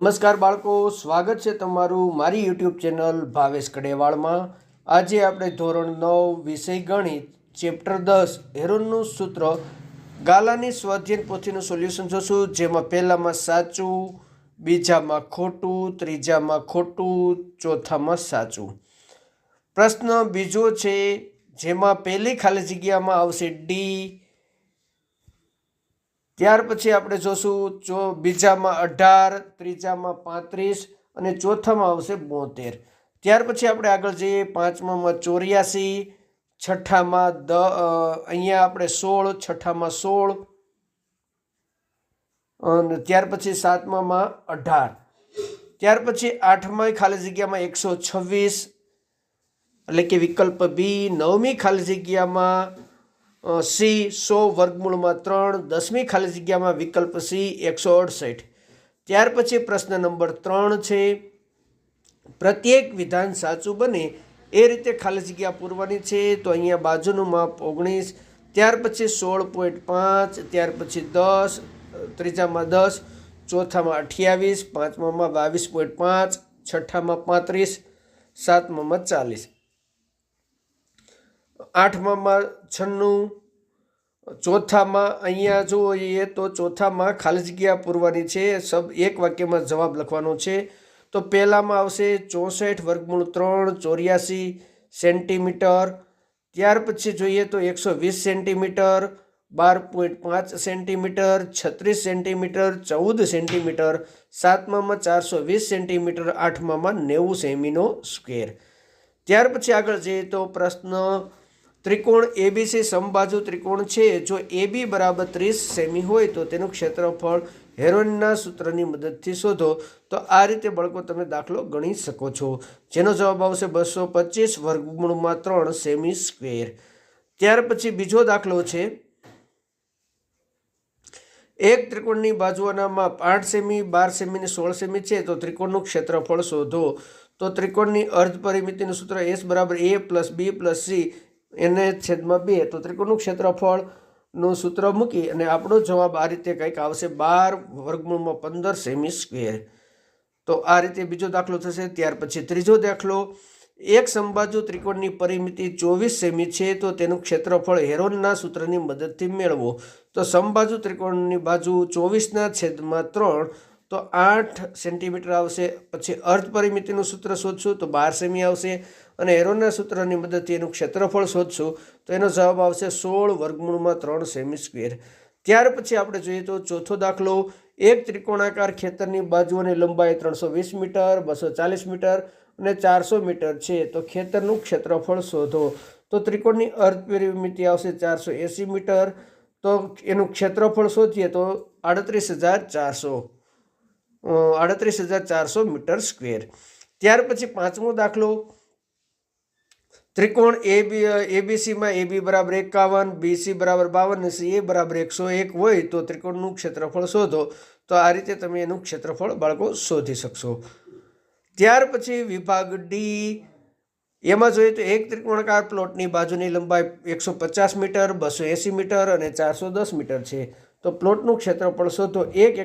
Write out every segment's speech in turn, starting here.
નમસ્કાર બાળકો, સ્વાગત છે તમારું મારી યુટ્યુબ ચેનલ ભાવેશ કડેવાળમાં. આજે આપણે ધોરણ નવ, વિષય ગણિત, ચેપ્ટર દસ, હેરોનનું સૂત્ર, ગાલાની સ્વાધ્યન પોથીનું સોલ્યુશન જોશું, જેમાં પહેલામાં સાચું, બીજામાં ખોટું, ત્રીજામાં ખોટું, ચોથામાં સાચું. પ્રશ્ન બીજો છે, જેમાં પહેલી ખાલી જગ્યામાં આવશે ડી ત્યાર પછી આપણે જોશું, જો બીજામાં અઢાર, ત્રીજામાં પાંત્રીસ અને ચોથામાં આવશે બોતેર. ત્યાર પછી આપણે આગળ જઈએ, પાંચમામાં ચોર્યાસી, છઠ્ઠામાં દ અહીંયા આપણે સોળ, છઠ્ઠામાં સોળ, અને ત્યાર પછી સાતમામાં અઢાર. ત્યાર પછી આઠમા ખાલી જગ્યામાં એકસો છવ્વીસ, એટલે કે વિકલ્પ બી, નવમી ખાલી જગ્યામાં સી, સો વર્ગમૂળમાં ત્રણ, દસમી ખાલી જગ્યામાં વિકલ્પ સી, એકસો અડસઠ. ત્યાર પછી પ્રશ્ન નંબર ત્રણ છે, પ્રત્યેક વિધાન સાચું બને એ રીતે ખાલી જગ્યા પૂરવાની છે, તો અહીંયા બાજુનું માપ ઓગણીસ, ત્યાર પછી સોળ પોઈન્ટ પાંચ, ત્યાર પછી દસ, ત્રીજામાં દસ, ચોથામાં અઠ્યાવીસ, પાંચમામાં બાવીસ પોઈન્ટ પાંચ, છઠ્ઠામાં પાંત્રીસ, સાતમામાં ચાલીસ. આઠમામાં છન્નું, ચોથામાં અહીંયા જોઈએ તો ચોથામાં ખાલી જગ્યા પૂરવાની છે. સબ એક વાક્યમાં જવાબ લખવાનો છે. તો પહેલામાં આવશે ચોસઠ વર્ગમૂળ ત્રણ, ચોર્યાસી સેન્ટીમીટર. ત્યાર પછી જોઈએ તો એકસો વીસ સેન્ટીમીટર, બાર પોઈન્ટ પાંચ સેન્ટીમીટર, છત્રીસ સેન્ટીમીટર, ચૌદ સેન્ટીમીટર. સાતમામાં ચારસો વીસ સેન્ટીમીટર, આઠમામાં નેવું સેમીનો સ્ક્વેર ત્યાર પછી આગળ જઈએ તો પ્રશ્ન ત્રિકોણ એબીસી સમબાજુ ત્રિકોણ છે. જો એબી બરાબર ત્રીસ સેમી હોય તો તેનું ક્ષેત્રફળ હેરોનના સૂત્રની મદદથી શોધો. તો આ રીતે બળકો તમે દાખલો ગણી શકો છો. જેનો જવાબ આવશે બસો પચીસ વર્ગમૂળમાં ત્રણ સેમી સ્ક્વેર. ત્યાર પછી બીજો દાખલો છે. એક ત્રિકોણની બાજુઓના માપ આઠ સેમી, બાર સેમી ને સોળ સેમી છે તો ત્રિકોણનું ક્ષેત્રફળ શોધો. તો ત્રિકોણની અર્ધ પરિમિતિનું સૂત્ર એસ બરાબર a plus b plus c એને છેદમાં બે. તો ત્રિકોણનું ક્ષેત્રફળનું સૂત્ર મૂકી અને આપણો જવાબ આ રીતે કંઈક આવશે બાર વર્ગમૂળમાં પંદર સેમી સ્ક્વેર. તો આ રીતે બીજો દાખલો થશે, ત્યાર પછી ત્રીજો દાખલો. એક સંબાજુ ત્રિકોણની પરિમિતિ ચોવીસ સેમી છે, તો તેનું ક્ષેત્રફળ હેરોનના સૂત્રની મદદથી મેળવો. તો સંબાજુ ત્રિકોણની બાજુ ચોવીસના છેદમાં ત્રણ તો આઠ સેન્ટીમીટર આવશે. પછી અર્ધ પરિમિતિનું સૂત્ર શોધશું, તો બાર સેમી આવશે. અને એરોના સૂત્રની મદદથી એનું ક્ષેત્રફળ શોધશું. તો એનો જવાબ આવશે સોળ વર્ગમૂળમાં ત્રણ સેમી સ્ક્વેર. ત્યાર પછી આપણે જોઈએ તો ચોથો દાખલો. એક ત્રિકોણાકાર ખેતરની બાજુઓની લંબાઈ ત્રણસો વીસ મીટર, બસો ચાલીસ મીટર અને ચારસો મીટર છે. તો ખેતરનું ક્ષેત્રફળ શોધો. તો ત્રિકોણની અર્ધ પરિમિતિ આવશે ચારસો એંસી મીટર. તો એનું ક્ષેત્રફળ શોધીએ તો આડત્રીસ હજાર ચારસો. આડત્રીસ હજાર ચારસો મીટર સ્ક્વેર. ત્યાર પછી પાંચમો દાખલો. ત્રિકોણ એ બી એબીસીમાં એ બી બરાબર એકાવન બીસી બરાબર બાવન, અને સી એ બરાબર એકસો એક હોય તો ત્રિકોણનું ક્ષેત્રફળ શોધો. તો આ રીતે તમે એનું ક્ષેત્રફળ બાળકો શોધી શકશો. ત્યાર પછી વિભાગ ડી. એમાં જોઈએ તો એક ત્રિકોણકાર પ્લોટની બાજુની લંબાઈ એકસો પચાસ મીટર, બસો એંસી મીટર અને ચારસો દસ મીટર છે. તો પ્લોટનું ક્ષેત્રફળ શોધો. એક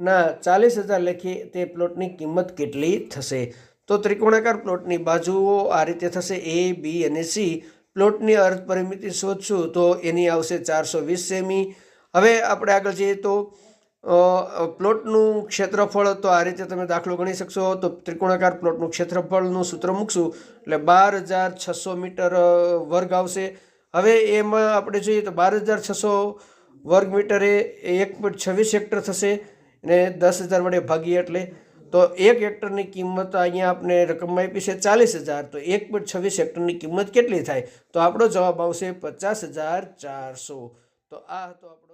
હેક્ટરના ચાલીસ હજાર લખીએ તે પ્લોટની કિંમત કેટલી થશે? તો ત્રિકોણાકાર પ્લોટની બાજુઓ આ રીતે થશે એ બી અને સી પ્લોટની અર્ધ પરિમિતિ શોધશું તો એની આવશે ચારસો વીસ સેમી. હવે આપણે આગળ જઈએ તો પ્લોટનું ક્ષેત્રફળ તો આ રીતે તમે દાખલો ગણી શકશો. તો ત્રિકોણાકાર પ્લોટનું ક્ષેત્રફળનું સૂત્ર મૂકશું. એટલે બાર હજાર છસો મીટર વર્ગ આવશે. હવે એમાં આપણે જોઈએ તો બાર હજાર છસો વર્ગ મીટરે એક પોઈન્ટ છવ્વીસ હેક્ટર થશે. ને દસ હજાર વડે ભાગીએ એટલે તો એક હેક્ટરની કિંમત અહીંયા આપણે રકમમાં આપી છે ચાલીસ હજાર. તો એક પોઈન્ટ છવ્વીસ હેક્ટરની કિંમત કેટલી થાય? તો આપણો જવાબ આવશે પચાસ હજાર ચારસો. તો આ હતો આપણો